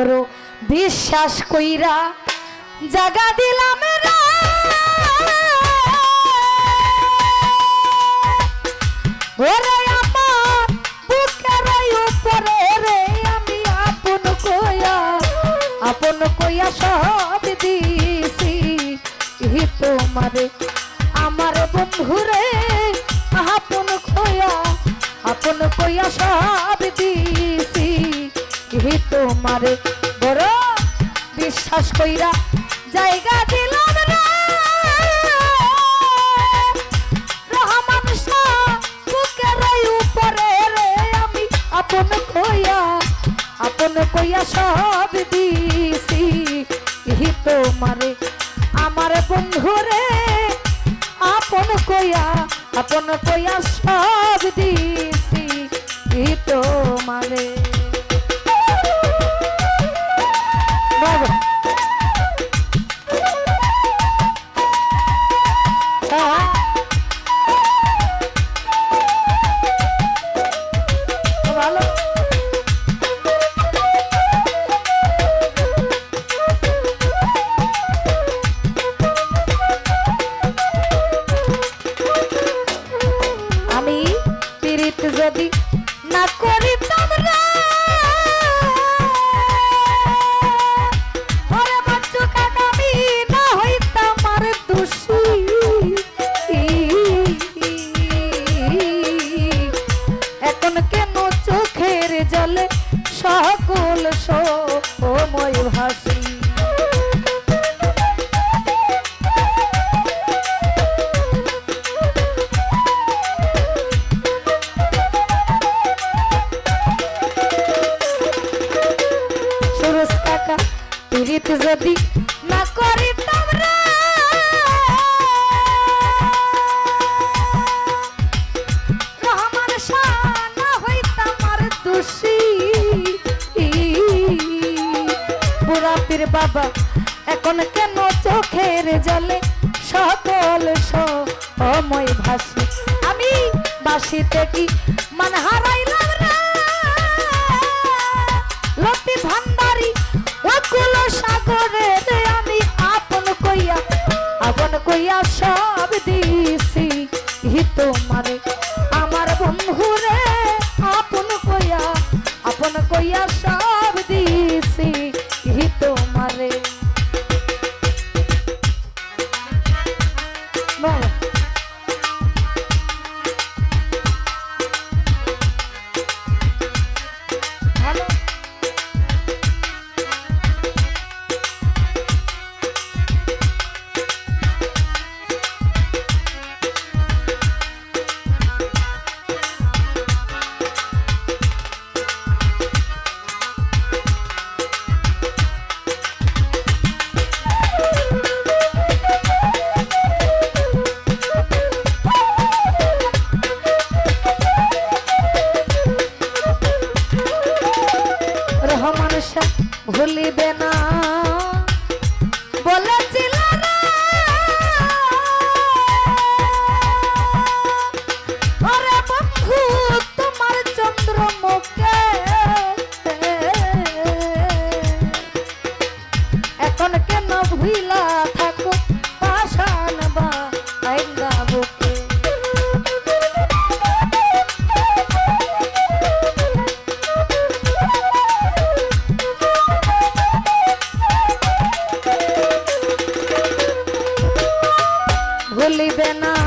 বড় বিশ্বাস কইরা। জাগা দিলাম ওরে আমার বুকের উপরে রে, আমি আপন কইয়া আপন কইয়া সব দিছি। তোমারে, আমার বন্ধুরে আপন কইয়া আপন কইয়া সব দিছি। হি তোমারে বড় বিশ্বাস কইরা জায়গা দিলাম রে রহমান বুকের উপরে রে আমি আপন কইয়া সব দিছি। ইহি তোমারে, আমার বন্ধুরে আপন কইয়া আপন কইয়া সব দিছি। তোমারে। কাকা পীড়িত যদি না করিতাম বুড়া পীর বাবা, এখন কেন চোখের জলে সকল সময় ভাসি? আমি বাসিতে কি মান হারাইলাম রে লতি ভান্ডারি, অকুল সাগরে আমি আপন কইয়া আপন কইয়া সব দিছি। ভুইলা থাকো পাশান বা আইঙ্গা বুকে। ভুলিবে না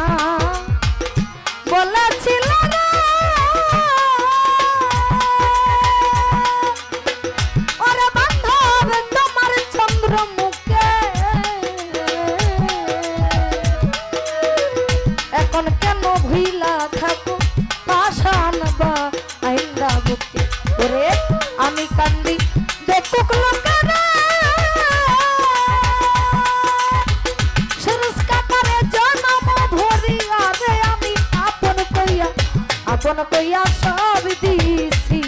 আপন কইয়া সব দিছি।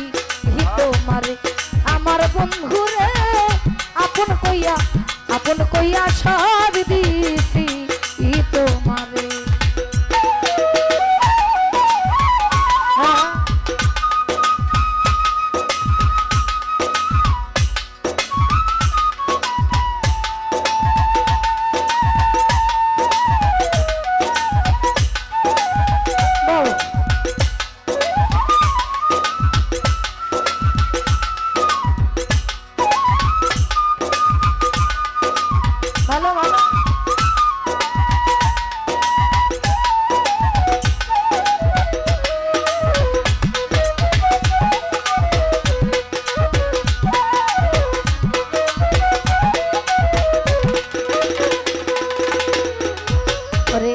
তোমারে আমার বন্ধুরে আপন কইয়া আপন কইয়া সব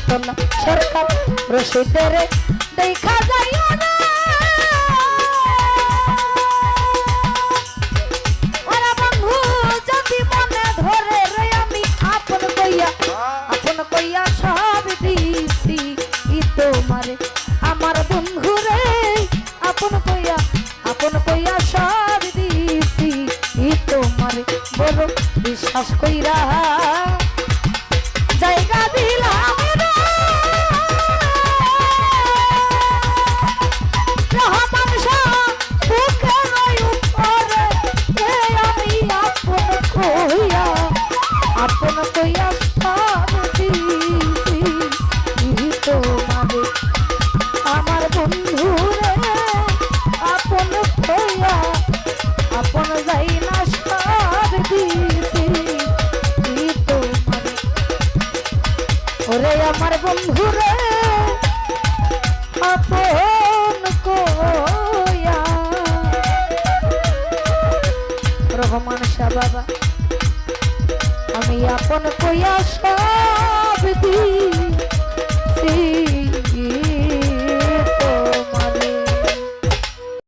তলা সরকার রশিদের দেখা বাবা। আমি আপন কইয়া